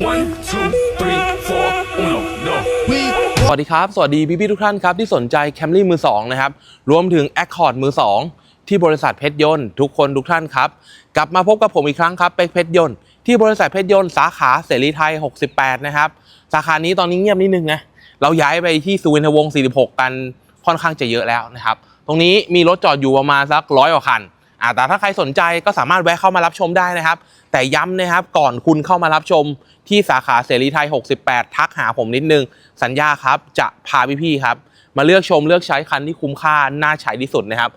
One, two, three, four, uno, no. สวัสดีครับ สวัสดีพี่ๆทุกท่านครับที่สนใจแคมรี่มือ 2 นะครับ รวมถึง Accord มือ 2 ที่บริษัทเพชรยนต์ทุกคนทุกท่านครับ กลับมาพบกับผมอีกครั้งครับเป็กเพชรยนต์ที่บริษัทเพชรยนต์สาขาเสรีไทย 68 นะครับ สาขานี้ตอนนี้เงียบนิดนึงนะ เราย้ายไปที่สุวินทวงศ์46 กันค่อนข้างจะเยอะแล้วนะครับ ตรงนี้มีรถจอดอยู่ประมาณสักร้อยกว่าคัน อ่าแต่ถ้าใครสนใจก็สามารถแวะเข้ามารับชมได้นะครับ แต่ย้ำนะครับก่อนคุณเข้ามารับชมที่สาขาเสรีไทย 68 ทักหาผมนิดนึง สัญญาครับจะพาพี่ๆครับ มาเลือกชมเลือกใช้คันที่คุ้มค่าน่าใช้ที่สุดนะครับ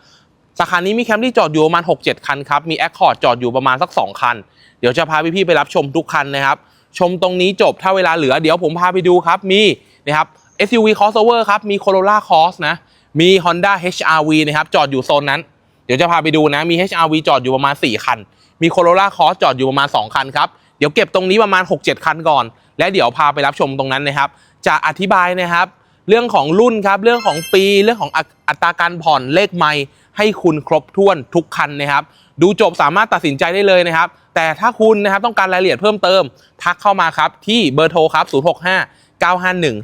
สาขานี้มีแคมรี่จอดอยู่ประมาณ 6-7 คันครับ มีแอคคอร์ดจอดอยู่ประมาณสัก 2 คัน เดี๋ยวจะพาพี่ๆไปรับชมทุกคันนะครับ ชมตรงนี้จบถ้าเวลาเหลือเดี๋ยวผมพาไปดูครับ มีนะครับ SUV crossover ครับ มี Corolla Cross นะ มี Honda HRV นะครับ จอดอยู่โซนนั้น เดี๋ยวจะพาไปดูนะมี HRV จอดอยู่ประมาณ 4 คัน มี Corolla Cross จอดอยู่ประมาณ 2 คันครับ เดี๋ยวเก็บตรงนี้ประมาณ 6-7 คันก่อน และเดี๋ยวพาไปรับชมตรงนั้นนะครับ จะอธิบายนะครับ เรื่องของรุ่นครับ เรื่องของปี เรื่องของอัอัตราการผ่อนเลขไม่ให้คุณครบถ้วนทุกคันนะครับ ดูจบสามารถตัดสินใจได้เลยนะครับ แต่ถ้าคุณนะครับต้องการรายละเอียดเพิ่มเติม ทักเข้ามาครับที่เบอร์โทรครับ065 951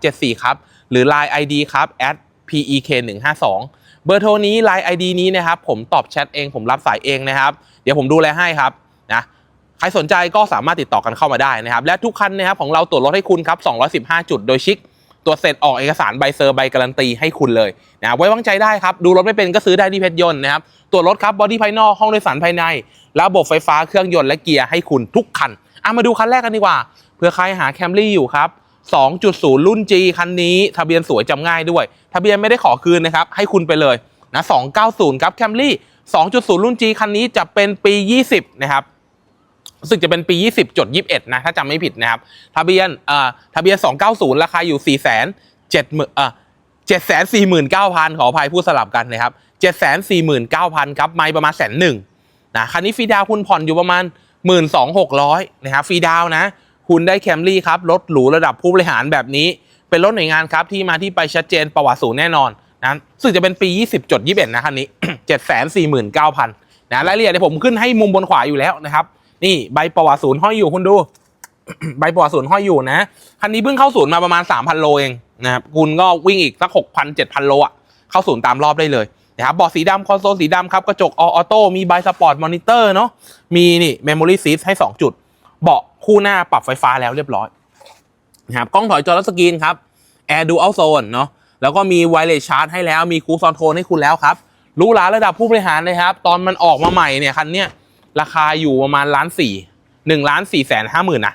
3374 ครับ หรือ Line ID ครับ pek 152 เบอร์โทรนี้ Line ID นี้นะครับผมตอบแชทเองผมรับสายเองนะครับ เดี๋ยวผมดูแลให้ครับนะใครสนใจก็สามารถติดต่อกันเข้ามาได้นะครับ และทุกคันนะครับของเราตรวจรถให้คุณครับ 215 จุดโดยชิคตรวจเสร็จออกเอกสารใบเซอร์ใบการันตีให้คุณเลยนะไว้วางใจได้ครับ ดูรถไม่เป็นก็ซื้อได้ที่เพชรยนต์นะครับตรวจรถครับบอดี้ภายนอกห้องโดยสารภายใน ระบบไฟฟ้าเครื่องยนต์และเกียร์ให้คุณทุกคันอะมาดูคันแรกกันดีกว่าเผื่อใครหาแคมรี่อยู่ครับ 2.0 รุ่น G คันนี้ทะเบียนสวยจำง่ายด้วย ทะเบียนไม่ได้ขอคืนนะครับ ให้คุณไปเลยนะ290 ครับแคมรี่2.0 รุ่น G คันนี้จะเป็นปี 20 นะครับรู้สึกจะเป็นปี 20จด21 นะ ถ้าจำไม่ผิดนะครับ ทะเบียนเอ่อทะเบียน 290 ราคาอยู่ 4 7 0 0 0 0เอ่อ749,000 ขออภัยพูดสลับกันนะครับ 749,000 ครับ ไม่ประมาณแสนหนึ่งนะคันนี้ฟรีดาวคุณผ่อนอยู่ประมาณ 12,600 นะครับฟรีดาวนะ คุณได้แคมรี่ครับรถหรูระดับผู้บริหารแบบนี้ เป็นรถหน่วยงานครับที่มาที่ไปชัดเจนประวัติศูนย์แน่นอนนะรู้สึกจะเป็นปี 20จด21นะคันนี้ 749,000นะรายละเอียดผมขึ้นให้มุมบนขวาอยู่แล้วนะครับ นี่ใบประวัติศูนย์ห้อยอยู่คุณดูใบประวัติศูนย์ห้อยอยู่นะคันนี้เพิ่งเข้าศูนย์มาประมาณ 3,000 โลเองนะครับคุณก็วิ่งอีกสัก6,000 7,000 โลอะเข้าศูนย์ตามรอบได้เลยนะครับเบาะสีดำคอนโซลสีดำครับกระจกออโต้มีใบสปอร์ตมอนิเตอร์เนาะมีนี่เมมโมรี่ซีสให้ 2 จุด เบาะคู่หน้าปรับไฟฟ้าแล้วเรียบร้อยนะครับกล้องถอยจอละสกรีนครับ Air Dual Zone เนาะแล้วก็มีไวเลสชาร์จให้แล้วมีคูซอนโทนให้คุณแล้วครับรู้หลาระดับผู้บริหารเลยครับ ตอนมันออกมาใหม่เนี่ยคันเนี้ยราคาอยู่ประมาณล้านสี่หนึ่งล้านสี่แสนห้าหมื่นนะ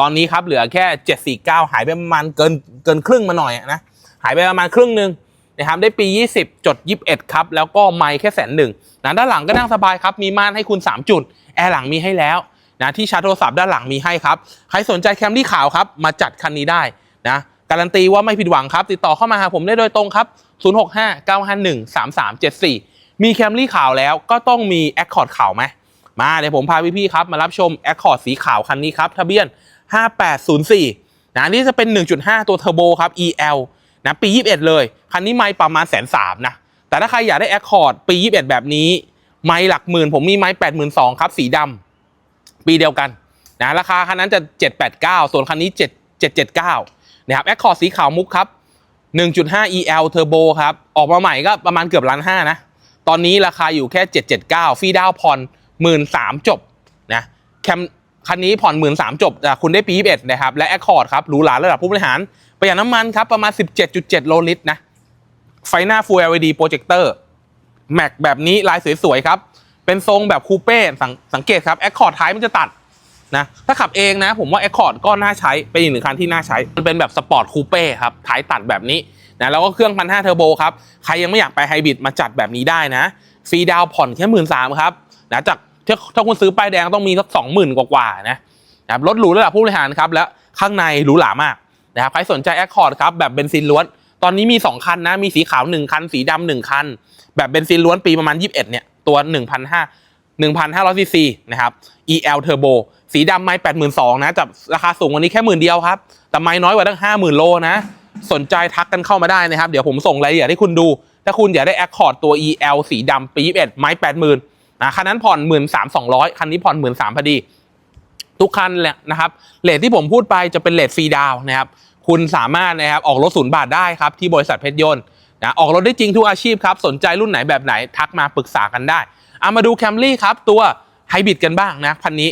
ตอนนี้ครับเหลือแค่เจ็ดสี่เก้าหายไปประมาณเกินเกินครึ่งมาหน่อยนะหายไปประมาณครึ่งหนึ่งนะครับได้ปี 20 จด 21 ครับ แล้วก็ไมค์แค่แสนหนึ่งนะด้านหลังก็นั่งสบายครับ มีม่านให้คุณ 3 จุด แอร์หลังมีให้แล้ว นะที่ชาร์จโทรศัพท์ด้านหลังมีให้ครับ ใครสนใจแคมรี่ขาวครับ มาจัดคันนี้ได้นะการันตีว่าไม่ผิดหวังครับ ติดต่อเข้ามาหาผมได้โดยตรงครับ 0659513374 มีแคมรี่ขาวแล้วก็ต้องมีแอคคอร์ดขาวไหมมาเดี๋ยวผมพาพี่ๆครับ มารับชม Accord สีขาวคันนี้ครับทะเบียน 5804นะนี่จะเป็น 1.5 ตัวเทอร์โบครับ EL นะปี 21 เลย คันนี้ไม่ประมาณแสนสามนะแต่ถ้าใครอยากได้ Accord ปี 21 แบบนี้ ไม่หลักหมื่นผมมีไม้82,000ครับสีดำ ปีเดียวกันนะราคาคันนั้นจะ 789 ส่วนคันนี้ 7 779นะครับ Accord สีขาวมุกครับ 1.5 EL Turbo ครับ ออกมาใหม่ก็ประมาณเกือบล้านห้านะ ตอนนี้ราคาอยู่แค่ 779 ฟรีดาวผ่อน13,000จบนะแคมคันนี้ผ่อน13,000จบแต่คุณได้ปี 21 นะครับ และ Accord ครับหรูหราระดับผู้บริหาร ประหยัดน้ำมันครับ ประมาณ 17.7 โลลิตรนะ ไฟหน้า Full LED Projector แม็กแบบนี้ลายสวยๆครับ เป็นทรงแบบคูเป้สังสังเกตครับ Accord ท้ายมันจะตัดนะถ้าขับเองนะ ผมว่า Accord ก็น่าใช้ เป็นอีกหนึ่งคันที่น่าใช้ มันเป็นแบบสปอร์ตคูเป้ครับท้ายตัดแบบนี้นะแล้วก็เครื่องพันห้าเทอร์โบครับ ใครยังไม่อยากไปไฮบริดมาจัดแบบนี้ได้นะฟรีดาวผ่อนแค่หมื่นสามครับนะจากถ้าถ้าคุณซื้อป้ายแดงต้องมีสักสองหมื่นกว่าๆนะนะครับรถหรูระดับผู้บริหารครับ แล้วข้างในหรูหรามากนะครับใครสนใจ Accord ครับแบบเบนซินล้วน ตอนนี้มี 2 คันนะ มีสีขาว 1 คัน สีดำหนึ่งคัน แบบเบนซินล้วนปีประมาณ 21 เนี่ย ตัว 1,500 1,500ซีซีนะครับ EL Turbo สีดำไม่82,000นะจับราคาสูงกว่านี้แค่หมื่นเดียวครับ แต่ไม่น้อยกว่าตั้ง 50,000 โลนะ สนใจทักกันเข้ามาได้นะครับ เดี๋ยวผมส่งรายละเอียดให้คุณดู ถ้าคุณอยากได้ Accord ตัว EL สีดำปี21ไม้80,000นะคันนั้นผ่อน 13,200 คันนี้ผ่อน 13,000พอดี ทุกคันแหละนะครับเลทที่ผมพูดไปจะเป็นเลทฟรีดาวน์นะครับคุณสามารถนะครับออกรถศูนย์บาทได้ครับที่บริษัทเพชรยนต์ นะออกรถได้จริงทุกอาชีพครับ สนใจรุ่นไหนแบบไหนทักมาปรึกษากันได้เอามาดูแคมรี่ครับ ตัวไฮบริดกันบ้างนะคันนี้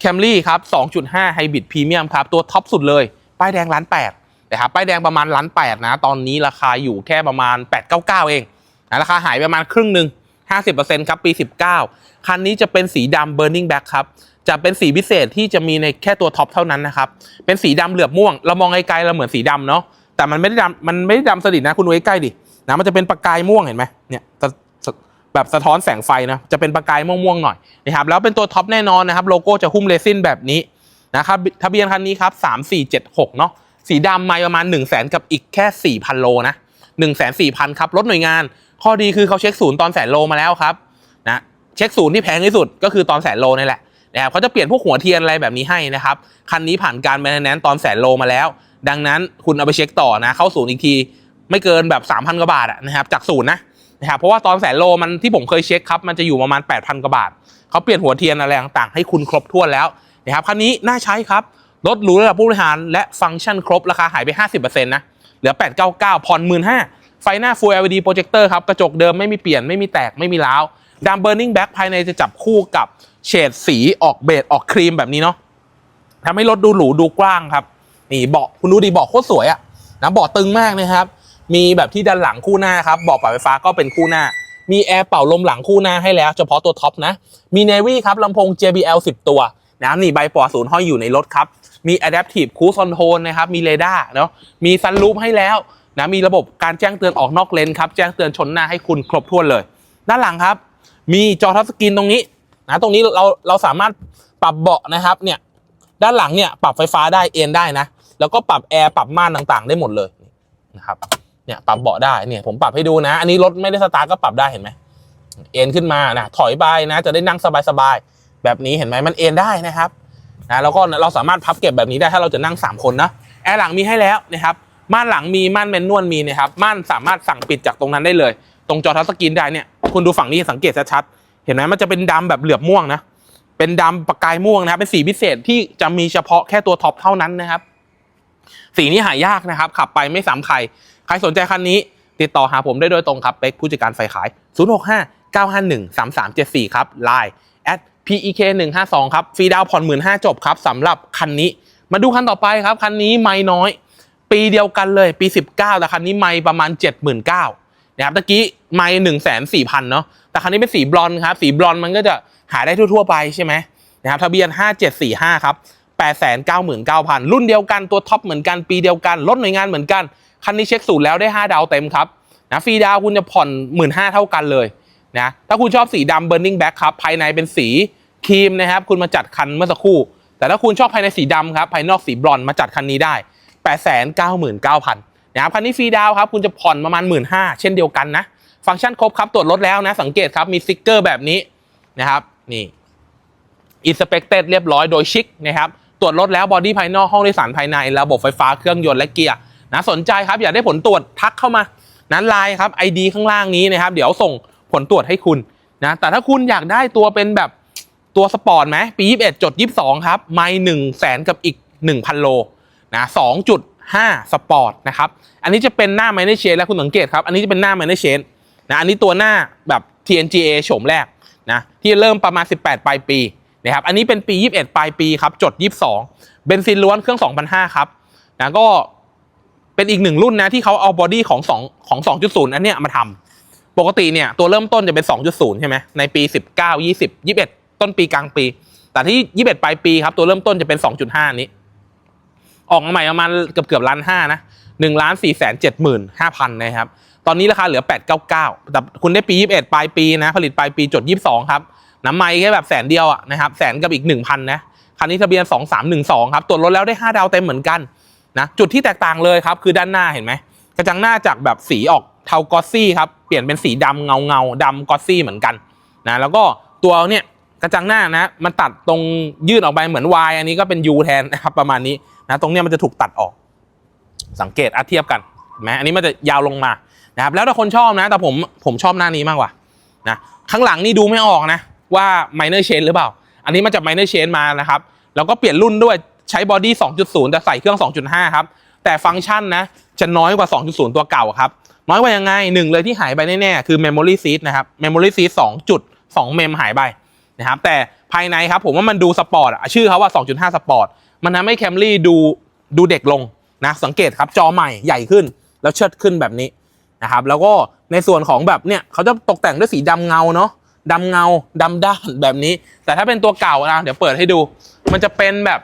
แคมรี่ครับ 2.5ไฮบริดพรีเมียมครับ ตัวท็อปสุดเลย ป้ายแดงล้านแปดนะครับป้ายแดงประมาณล้านแปดนะ ตอนนี้ราคาอยู่แค่ประมาณ 899 เองนะราคาหายไปประมาณครึ่งหนึ่ง50%ครับปี 19 คันนี้จะเป็นสีดำ Burning Black ครับ จะเป็นสีพิเศษที่จะมีในแค่ตัวท็อปเท่านั้นนะครับ เป็นสีดำเหลือบม่วง เรามองไกลๆเราเหมือนสีดำเนาะ แต่มันไม่ได้ดำมันไม่ได้ดำสนิทนะคุณดูใกล้ๆดิ นะมันจะเป็นประกายม่วงเห็นไหมเนี่ยแบบสะท้อนแสงไฟนะจะเป็นประกายม่วงๆหน่อยนะครับแล้วเป็นตัวท็อปแน่นอนนะครับโลโก้จะหุ้มเรซินแบบนี้นะครับทะเบียนคันนี้ครับ3476เนาะสีดำไม่ประมาณ 1 0 0 0 0แสนกับอีกแค่ 4,000 โลนะ1 4 0 0 0ครับรถหน่วยงาน ข้อดีคือเขาเช็คศูนย์ตอนแสนโลมาแล้วครับนะเช็คศูนย์ที่แพงที่สุดก็คือตอนแสนโลนี่แหละนะครับเขาจะเปลี่ยนพวกหัวเทียนอะไรแบบนี้ให้นะครับคันนี้ผ่านการแมนแนนตอนแสนโลมาแล้ว ดังนั้นคุณเอาไปเช็คต่อนะเข้าศูนย์อีกที ไม่เกินแบบ3,000กว่าบาทนะครับจากศูนย์นะนะครับเพราะว่าตอนแสนโลมันที่ผมเคยเช็คครับมันจะอยู่ประมาณ 8,000กว่าบาทเขาเปลี่ยนหัวเทียนอะไรต่างๆให้คุณครบถ้วนแล้วนะครับคันนี้น่าใช้ครับรถหรูระดับผู้บริหารและฟังก์ชันครบราคาหายไป 50%นะเหลือ 899ผ่อน15,000ไฟหน้า Full LED Projector ครับกระจกเดิมไม่มีเปลี่ยนไม่มีแตกไม่มีร้าวดำ Burning Black ภายในจะจับคู่กับเฉดสีออกเบจออกครีมแบบนี้เนาะทำให้รถดูหรูดูกว้างครับนี่เบาะคุณดูดีเบาะโคตรสวยอะนะเบาะตึงมากนะครับ มีแบบที่ด้านหลังคู่หน้าครับเบาะปรับไฟฟ้าก็เป็นคู่หน้า มีแอร์เป่าลมหลังคู่หน้าให้แล้ว เฉพาะตัวท็อปนะ มี Navy ครับลำโพง JBL 10 ตัวนะนี่ใบปอศูนย์ห้อยอยู่ในรถครับ มี Adaptive Cruise Control นะครับ มีเรดาร์เนาะ มีซันรูปให้แล้วนะมีระบบการแจ้งเตือนออกนอกเลนครับ แจ้งเตือนชนหน้าให้คุณครบถ้วนเลย ด้านหลังครับ มีจอทัชสกรีนตรงนี้นะตรงนี้เราเราสามารถปรับเบาะนะครับเนี่ยด้านหลังเนี่ยปรับไฟฟ้าได้เอ็นได้นะ แล้วก็ปรับแอร์ปรับม่านต่างๆ ได้หมดเลยนะครับ เนี่ยปรับเบาะได้เนี่ยผมปรับให้ดูนะ อันนี้รถไม่ได้สตาร์ทก็ปรับได้เห็นไหมเอ็นขึ้นมานะถอยไปนะ จะได้นั่งสบายๆแบบนี้เห็นไหมมันเอ็นได้นะครับนะแล้วก็เราสามารถพับเก็บแบบนี้ได้ถ้าเราจะนั่ง 3 คนนะแอร์หลังมีให้แล้วนะครับม่านหลังมีม่านแมนนวลมีนะครับม่านสามารถสั่งปิดจากตรงนั้นได้เลย ตรงจอทัชสกรีนได้เนี่ยคุณดูฝั่งนี้สังเกตชัดๆเห็นไหมมันจะเป็นดำแบบเหลือบม่วงนะเป็นดำประกายม่วงนะครับเป็นสีพิเศษที่จะมีเฉพาะแค่ตัวท็อปเท่านั้นนะครับสีนี้หายากนะครับ ขับไปไม่ซ้ำใคร รสนใจคันนี้ ติดต่อหาผมได้โดยตรงครับเป็กผู้จัดการไฟขาย 065 951 3374 ครับ Line at pek 152ครับฟรีดาวน์ผ่อน15,000จบครับสำหรับคันนี้ มาดูคันต่อไปครับ คันนี้ไม่น้อย ปีเดียวกันเลยปี 19 แต่คันนี้ไม่ประมาณ 79,000นะครับตะกี้ไม่104,000เนาะแต่คันนี้เป็นสีบลอนครับ สีบลอนมันก็จะหาได้ทั่ว ๆ ไปใช่ไหมนะครับทะเบียน 5745 ครับ 899,000 รุ่นเดียวกันตัวท็อปเหมือนกันปีเดียวกันรถหน่วยงานเหมือนกัน คันนี้เช็คสูตรแล้วได้ 5 ดาวเต็มครับนะฟรีดาวคุณจะผ่อน 15,000เท่ากันเลยนะถ้าคุณชอบสีดำ Burning Black ครับภายในเป็นสีครีมนะครับคุณมาจัดคันเมื่อสักครู่ แต่ถ้าคุณชอบภายในสีดำครับภายนอกสีบรอนมาจัดคันนี้ได้ 899,000นะครับคันนี้ฟรีดาวครับคุณจะผ่อนประมาณ 15,000เช่นเดียวกันนะฟังก์ชันครบครับตรวจรถแล้วนะสังเกตครับมีสติกเกอร์แบบนี้นะครับนี่อินสเปกเต็ดเรียบร้อยโดยชิคนะครับตรวจรถแล้วบอดี้ภายนอกห้องโดยสารภายใน ระบบไฟฟ้าเครื่องยนต์และเกียร์ นะสนใจครับอยากได้ผลตรวจทักเข้ามานั้นไลน์ครับ ID ข้างล่างนี้นะครับ เดี๋ยวส่งผลตรวจให้คุณนะแต่ถ้าคุณอยากได้ตัวเป็นแบบตัวสปอร์ตไหมปี 21 จด 22 ครับ ไม่หนึ่งแสนกับอีก 1,000 โลนะ2.5สปอร์ตนะครับ อันนี้จะเป็นหน้าไมเนเชนแล้วคุณสังเกตครับ อันนี้จะเป็นหน้าไมเนเชนนะอันนี้ตัวหน้าแบบ TNGA โฉมแรกนะที่เริ่มประมาณ 18 ปลายปีนะครับอันนี้เป็นปี 21 ปลายปีครับจด 22 เบนซินล้วนเครื่อง 2,500 ครับนะก็ เป็นอีกหนึ่งรุ่นนะที่เขาเอาบอดี้ของ2ของ 2.0 อันเนี้ยมาทำปกติเนี่ยตัวเริ่มต้นจะเป็น 2.0 ใช่ไหมในปี 19 20 21 ต้นปีกลางปี แต่ที่ 21 ปลายปีครับตัวเริ่มต้นจะเป็น 2.5 นี้ ออกมาใหม่ประมาณเกือบเกือบล้านห้านะหนึ่งล้านสี่แสนเจ็ดหมื่นห้าพันนะครับ ตอนนี้ราคาเหลือแปดเก้าเก้าแต่คุณได้ปียี่สิบเอ็ดปลายปีนะ ผลิตปลายปีจดยี่สิบสองครับ น้ำไม่แค่แบบแสนเดียวอะนะครับ แสนกับอีกหนึ่งพันนะ คันนี้ทะเบียนสองสามหนึ่งสองครับ ตรวจรถแล้วได้ห้าดาวเต็มเหมือนกัน นะจุดที่แตกต่างเลยครับคือด้านหน้าเห็นไหมกระจังหน้าจากแบบสีออกเทากอสซี่ครับเปลี่ยนเป็นสีดำเงาเงาๆดำกอสซี่เหมือนกันนะแล้วก็ตัวเนี่ยกระจังหน้านะมันตัดตรงยืดออกไปเหมือน Y อันนี้ก็เป็น U แทนนะครับประมาณนี้นะตรงเนี้ยมันจะถูกตัดออก สังเกตอาเทียบกันเห็นไหมอันนี้มันจะยาวลงมานะครับแล้วถ้าคนชอบนะ แต่ผมผมชอบหน้านี้มากกว่านะข้างหลังนี่ดูไม่ออกนะว่า minor chain หรือเปล่า อันนี้มาจาก minor chain มานะครับแล้วก็เปลี่ยนรุ่นด้วย ใช้บอดี้ 2.0 แต่ใส่เครื่อง 2.5 ครับ แต่ฟังก์ชันนะจะน้อยกว่า 2.0 ตัวเก่าครับ น้อยกว่ายังไงหนึ่งเลยที่หายไปแน่ๆ คือ Memory Seat นะครับ Memory Seat 2จุด2เมมหายไปนะครับ แต่ภายในครับผมว่ามันดูสปอร์ตชื่อเขาว่า 2.5 สปอร์ต มันทำให้ Camry ดูดูเด็กลงนะสังเกตครับจอใหม่ใหญ่ขึ้น แล้วเชิดขึ้นแบบนี้นะครับแล้วก็ในส่วนของแบบเนี่ยเขาจะตกแต่งด้วยสีดำเงาเนาะดำเงาดำด้านแบบนี้ แต่ถ้าเป็นตัวเก่านะเดี๋ยวเปิดให้ดู มันจะเป็นแบบ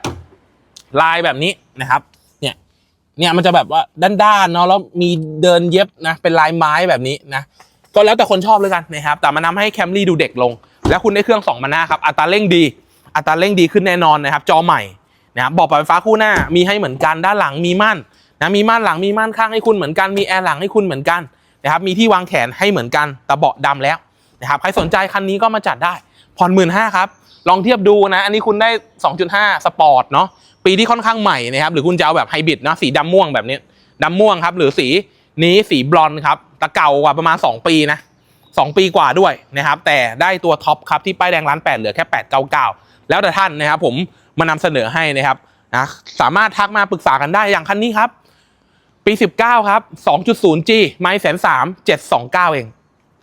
ลายแบบนี้นะครับ เนี่ย เนี่ยมันจะแบบว่าด้านๆเนาะแล้วมีเดินเย็บนะ เป็นลายไม้แบบนี้นะ ก็แล้วแต่คนชอบเลยกันนะครับ แต่มันทำให้แคมรี่ดูเด็กลง แล้วคุณได้เครื่อง2มันหน้าครับ อัตราเร่งดี อัตราเร่งดีขึ้นแน่นอนนะครับ จอใหม่นะครับเบอกปรับไฟฟ้าคู่หน้ามีให้เหมือนกันด้านหลังมีม่านนะมีม่านหลังมีม่านข้างให้คุณเหมือนกันมีแอร์หลังให้คุณเหมือนกันนะครับมีที่วางแขนให้เหมือนกันแต่เบาะดำแล้วนะครับใครสนใจคันนี้ก็มาจัดได้ผ่อนหมื่นห้าครับลองเทียบดูนะ อันนี้คุณได้ 2.5 สปอร์ตเนาะ ปีที่ค่อนข้างใหม่นะครับหรือคุณจะเอาแบบไฮบริดนะสีดำม่วงแบบนี้ดำม่วงครับ หรือสีนี้สีบลอนด์ครับตะเก่ากว่าประมาณ 2 ปีนะ2ปีกว่าด้วยนะครับ แต่ได้ตัวท็อปครับที่ป้ายแดงร้านแปดเหลือแค่ 899 แล้วแต่ท่านนะครับผมมานำเสนอให้นะครับนะสามารถทักมาปรึกษากันได้อย่างคันนี้ครับปี 19 ครับ 2.0G ไม่แสนสามเจ็ดสองเก้าเอง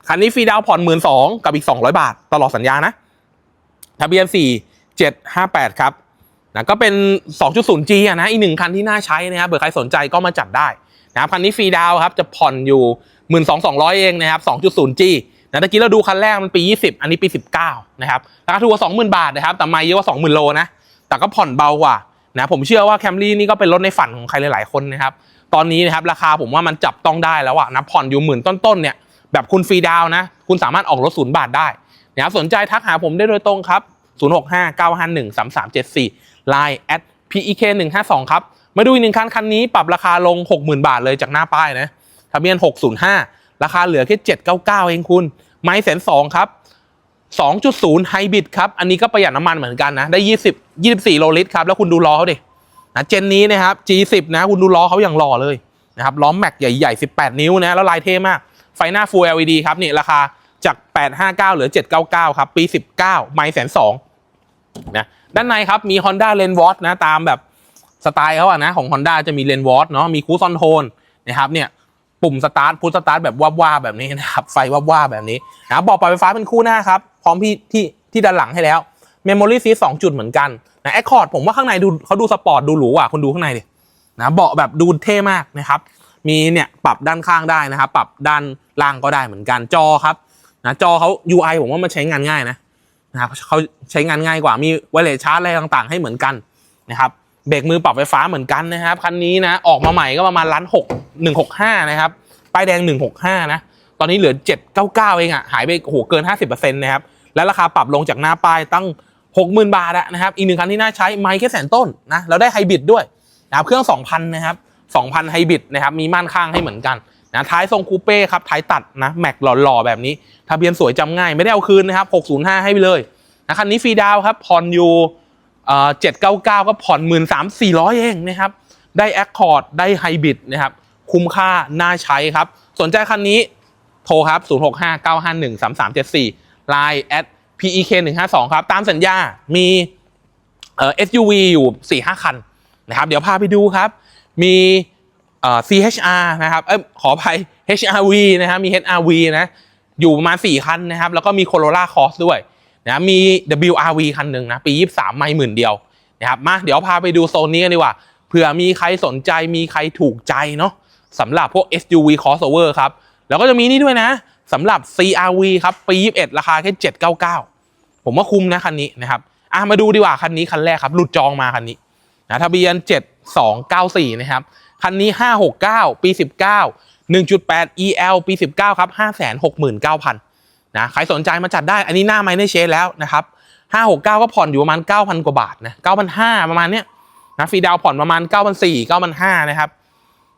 คันนี้ฟรีดาวผ่อนหมื่นสองกับอีก 200 บาท ตลอดสัญญานะ ทะเบียน 4 758 ครับ นะก็เป็น 2.0G อะนะอีกหนึ่งคันที่น่าใช้นะครับเผื่อใครสนใจก็มาจัดได้นะครับคันนี้ฟรีดาวครับจะผ่อนอยู่ 12,200 เองนะครับ 2.0G นะตะกี้เราดูคันแรกมันปี 20 อันนี้ปี 19 นะครับราคาถูกกว่า 20,000 บาทนะครับ แต่ไม่เยอะกว่า 20,000 โลนะ แต่ก็ผ่อนเบากว่านะผมเชื่อว่าแคมรี่นี่ก็เป็นรถในฝันของใครหลาย ๆ คนนะครับ ตอนนี้นะครับราคาผมว่ามันจับต้องได้แล้วอะนะผ่อนอยู่หมื่นต้น ๆ เนี่ย แบบคุณฟรีดาวน์นะคุณสามารถออกรถศูนย์บาทได้นะครับสนใจทักหาผมได้โดยตรงครับ 065 951 3374 Line at pek 152ครับ มาดูอีกหนึ่งคันคันนี้ปรับราคาลง 60,000 บาทเลยจากหน้าป้ายนะทะเบียน 605 ราคาเหลือแค่ 799 เองคุณ ไม้แสนสองครับ 2.0 ไฮบริดครับ อันนี้ก็ประหยัดน้ำมันเหมือนกันนะ ได้ 20 24 โลลิตรครับ แล้วคุณดูล้อเขาดินะเจนนี้นะครับ G10 นะ คุณดูล้อเขาอย่างหล่อเลยนะครับ ล้อแม็กใหญ่ๆ 18 นิ้วนะ แล้วลายเท่มาก ไฟหน้า Full LED ครับนี่ราคาจาก 859 เหลือ 799 ครับ ปี 19 ไมล์แสนสองนะ ด้านในครับมี Honda l e n w a t นะตามแบบสไตล์เขาอะนะของ Honda จะมี l e n w a t เนาะมีคูซอนโทนนะครับเนี่ยปุ่มสตาร์ทพุทสตาร์ทแบบว่าบๆแบบนี้นะครับไฟว่าบๆแบบนี้นะบอกปรับไฟฟ้าเป็นคู่หน้าครับพร้อมที่ที่ที่ด้านหลังให้แล้ว Memory Seat 2จุดเหมือนกันนะ Accord ผมว่าข้างในดูเขาดูสปอร์ตดูหรูอะคุณดูข้างในดินะเบาะแบบดูเท่มากนะครับ มีเนี่ยปรับด้านข้างได้นะครับ ปรับด้านล่างก็ได้เหมือนกันจอครับนะจอเขา UI ผมว่ามันใช้งานง่ายนะ นะครับเขาใช้งานง่ายกว่ามีไวเลสชาร์จอะไรต่างๆ ให้เหมือนกันนะครับเบรกมือปรับไฟฟ้าเหมือนกันนะครับคันนี้นะออกมาใหม่ก็ประมาณล้านหกหนึ่งหกห้านะครับป้ายแดงหนึ่งหกห้านะตอนนี้เหลือเจ็ดเก้าเก้าเองอะหายไปโอ้โหเกินห้าสิบเปอร์เซ็นต์นะครับและราคาปรับลงจากหน้าป้ายตั้งหกหมื่นบาทอะนะครับอีกหนึ่งคันที่น่าใช้ไมค์แค่แสนต้นนะแล้วได้ไฮบริดด้วยนะครับเครื่องสองพันนะครับสองพันไฮบริดนะครับมีม่านข้างให้เหมือนกัน นะท้ายทรงคูเป้ครับท้ายตัดนะแม็กหล่อๆแบบนี้ทะเบียนสวยจำง่ายไม่ได้เอาคืนนะครับ605 ให้ไปเลยนะคันนี้ฟรีดาวครับผ่อนอยู่เจ็ดเก้าเก้าก็ผ่อนหมื่นสามสี่ร้อยเองนะครับ ได้แอคคอร์ดได้ไฮบริดนะครับ คุ้มค่า น่าใช้ครับ สนใจคันนี้โทรครับ 0 6 5 9 5 1 3 3 7 4 Line at pek 1 5 2ครับ ตามสัญญา มีเอ่อ SUV อยู่ 4-5 คันนะครับ เดี๋ยวพาไปดูครับ มี CHR นะครับเอ้ยขออภัย HRV นะครับมี HRV นะอยู่ประมาณ 4 คันนะครับ แล้วก็มี Corolla Cross ด้วยนะมี WRV คันหนึ่งนะ ปี 23 ไม่หมื่นเดียวนะครับมาเดี๋ยวพาไปดูโซนนี้กันดีกว่าเผื่อมีใครสนใจมีใครถูกใจเนาะสำหรับพวก SUV crossover ครับ แล้วก็จะมีนี่ด้วยนะสำหรับ CRV ครับ ปี 21 ราคาแค่ 799 ผมว่าคุ้มนะคันนี้นะครับอะมาดูดีกว่าคันนี้คันแรกครับ หลุดจองมาคันนี้นะทะเบียน 7294 นะครับ คันนี้ 569 ปี 19 1.8 EL ปี 19 ครับ 569,000นะใครสนใจมาจัดได้ อันนี้หน้าไมเนเชสแล้วนะครับ 569 ก็ผ่อนอยู่ประมาณ 9,000 กว่าบาทนะ9,500 ประมาณเนี้ยนะฟรีดาวผ่อนประมาณ 9,400 9,500 นะครับ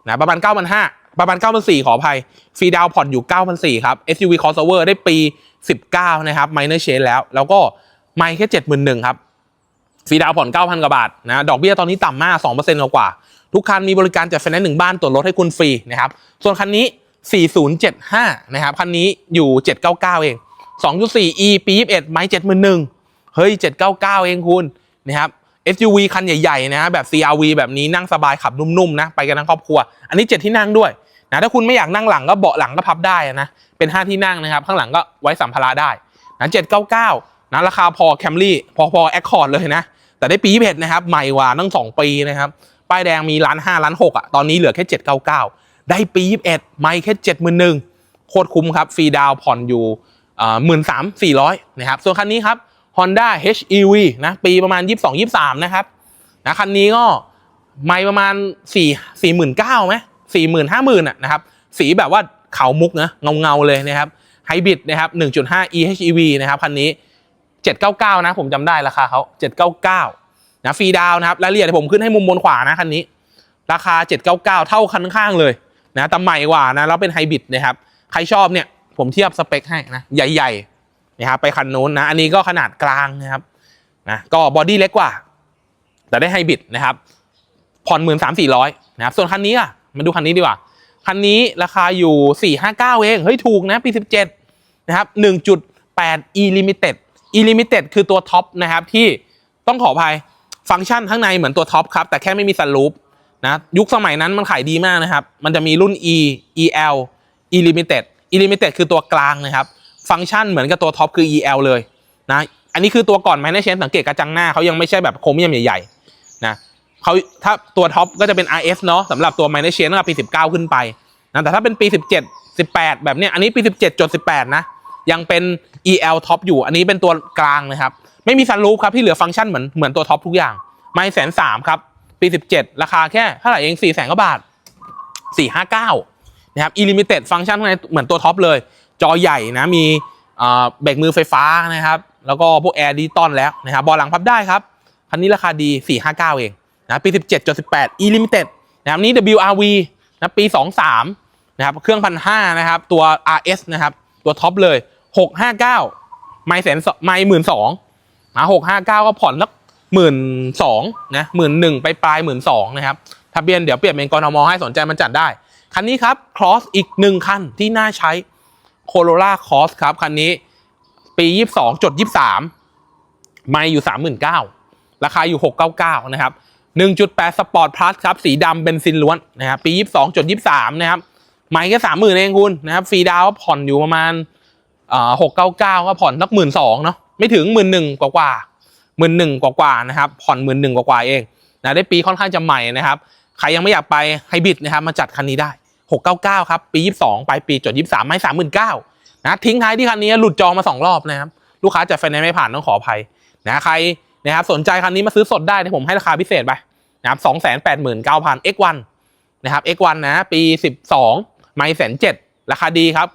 นะประมาณ 9,500 ประมาณ 9,400 ขออภัย ฟรีดาวผ่อนอยู่ 9,400 ครับ SUV crossover ได้ปี 19 นะครับ minor change แล้ว แล้วก็ไม่แค่ 71,000 ครับ ฟรีดาวผ่อน 9,000 กว่าบาทนะ ดอกเบี้ยตอนนี้ต่ำมาก 2%กว่า ทุกคันมีบริการจัดไฟแนนซ์หนึ่งบ้านตรวจรถให้คุณฟรีนะครับ ส่วนคันนี้ 4075 นะครับ คันนี้อยู่ 799 เอง 2.4 E ปี 21 ไม่71,000เฮ้ย 799 เองคุณนะครับ SUV คันใหญ่ๆนะแบบ CRV แบบนี้นั่งสบายขับนุ่มๆนะไปกันทั้งครอบครัว อันนี้ 7 ที่นั่งด้วยนะถ้าคุณไม่อยากนั่งหลังก็เบาะหลังก็พับได้นะเป็น 5 ที่นั่งนะครับ ข้างหลังก็ไว้สัมภาระได้นะ799นะราคาพอแคมรี่พอพอแอคคอร์ดเลยนะแต่ได้ปี21นะครับใหม่กว่าตั้ง2ปีนะครับ ป้ายแดงมีล้านห้าล้านหกอะตอนนี้เหลือแค่799ได้ปี21ไม่แค่71,000โคตรคุ้มครับฟรีดาวผ่อนอยู่หมื่นสามสี่ร้อยนะครับส่วนคันนี้ครับ Honda HEV นะปีประมาณ 22 23 นะครับนะคันนี้ก็ไม่ประมาณ 4 4 9 0 0 0ไหม4 0 0 0 0 5 0,000อะนะครับ สีแบบว่าขาวมุกนะเงาเงาเลยนะครับไฮบริดนะครับ 1.5 eHEV นะครับ คันนี้ 799 นะ ผมจำได้ราคาเขา799 นะฟรีดาวนะครับรายละเอียดผมขึ้นให้มุมบนขวานะคันนี้ ราคา 799 เท่าคันข้างเลยนะแต่ใหม่กว่านะแล้วเป็นไฮบริดนะครับใครชอบเนี่ยผมเทียบสเปคให้นะใหญ่ๆนะครับไปคันนู้นนะอันนี้ก็ขนาดกลางนะครับนะก็บอดี้เล็กกว่า แต่ได้ไฮบริดนะครับผ่อนหมื่นสามสี่ร้อยนะครับส่วนคันนี้อะมาดูคันนี้ดีกว่า คันนี้ราคาอยู่สี่ห้าเก้าเอง เฮ้ย ถูกนะ ปีสิบเจ็ดนะครับหนึ่งจุดแปด e limited e limited คือตัวท็อปนะครับ ที่ต้องขออภัย ฟังก์ชันข้างในเหมือนตัวท็อปครับ แต่แค่ไม่มีซันรูปนะยุคสมัยนั้นมันขายดีมากนะครับ มันจะมีรุ่น e el e limited e limited คือตัวกลางนะครับ ฟังก์ชันเหมือนกับตัวท็อปคือ el เลยนะอันนี้คือตัวก่อน m a n a g e สังเกตกระจังหน้าเขายังไม่ใช่แบบโครเมียมใหญ่ๆนะเขาถ้าตัวท็อปก็จะเป็น RS เนาะสำหรับตัว m a n a g e ตั้งแต่ปี 19 ขึ้นไปนะแต่ถ้าเป็นปี 17 18 แบบเนี้ยอันนี้ปี 17จด18 นะยังเป็น EL ท็อปอยู่ อันนี้เป็นตัวกลางนะครับ ไม่มีซันรูฟครับที่เหลือฟังก์ชันเหมือนเหมือนตัวท็อปทุกอย่าง ไม่แสนสามครับ ปี17ราคาแค่เท่าไหร่เอง4แสนกว่าบาท459นะครับ Illimited ฟังก์ชันข้างในเหมือนตัวท็อปเลย จอใหญ่นะมีเบรกมือไฟฟ้านะครับ แล้วก็พวกแอร์ดิจิตอลแล้วนะครับบาะหลังพับได้ครับ คันนี้ราคาดี 459 เองนะปี 17จด18 e limited นะครับนี้ WRV นะปี 23 นะครับ เครื่องพันห้านะครับ ตัว RS นะครับ ตัวท็อปเลย 659 ไม่แสนไม่หมื่นสอง นะ659ก็ผ่อนสักหมื่นสองนะหมื่นหนึ่งไปปลายหมื่นสองนะครับทะเบียนเดี๋ยวเปลี่ยนเป็นกรทมให้สนใจมันจัดได้ คันนี้ครับ Cross อีกหนึ่งคันที่น่าใช้ Corolla Cross ครับ คันนี้ปี 22 จด 23 ไม่อยู่ 39,000 ราคาอยู่ 699 นะครับ 1.8 Sport Plus ครับ สีดำเบนซินล้วนนะครับปี 22 จด 23 นะครับ ไม่แค่ 30,000 เองคุณนะครับฟรีดาวก็ผ่อนอยู่ประมาณอ่า699 ก็ผ่อนสักหมื่นสองเนาะ ไม่ถึงหมื่นหนึ่งกว่ากว่าหมื่นหนึ่งกว่ากว่านะครับผ่อนหมื่นหนึ่งกว่ากว่าเองนะได้ปีค่อนข้างจะใหม่นะครับใครยังไม่อยากไปไฮบริดนะครับมาจัดคันนี้ได้ 699 ครับ ปี 22 ปลายปีจด 23 ไม่39,000นะทิ้งท้ายที่คันนี้หลุดจองมา 2 รอบนะครับลูกค้าจัดไฟแนนซ์ไม่ผ่านต้องขออภัยนะใครนะครับสนใจคันนี้มาซื้อสดได้ที่ผมให้ราคาพิเศษไปนะครับ289,000 X1 นะครับ X1 นะปี 12 ไม่แสนเจ็ดราคาดีครับ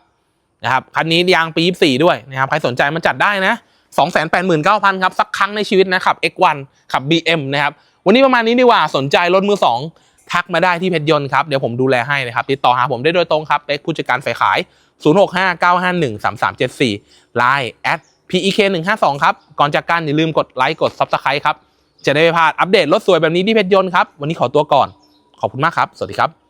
นะครับคันนี้ยางปี 24 ด้วยนะครับใครสนใจมาจัดได้นะ 289,000ครับสักครั้งในชีวิตนะครับ X1 ขับ BM นะครับวันนี้ประมาณนี้ดีกว่าสนใจรถมือ2ทักมาได้ที่เพชรยนต์ครับเดี๋ยวผมดูแลให้นะครับติดต่อหาผมได้โดยตรงครับเป็กผู้จัดการฝ่ายขาย 0659513374 Line at PEK 152 ครับก่อนจากกันอย่าลืมกดไลค์กด Subscribe ครับจะได้ไม่พลาดอัปเดตรถสวยแบบนี้ที่เพชรยนต์ครับวันนี้ขอตัวก่อนขอบคุณมากครับ สวัสดีครับ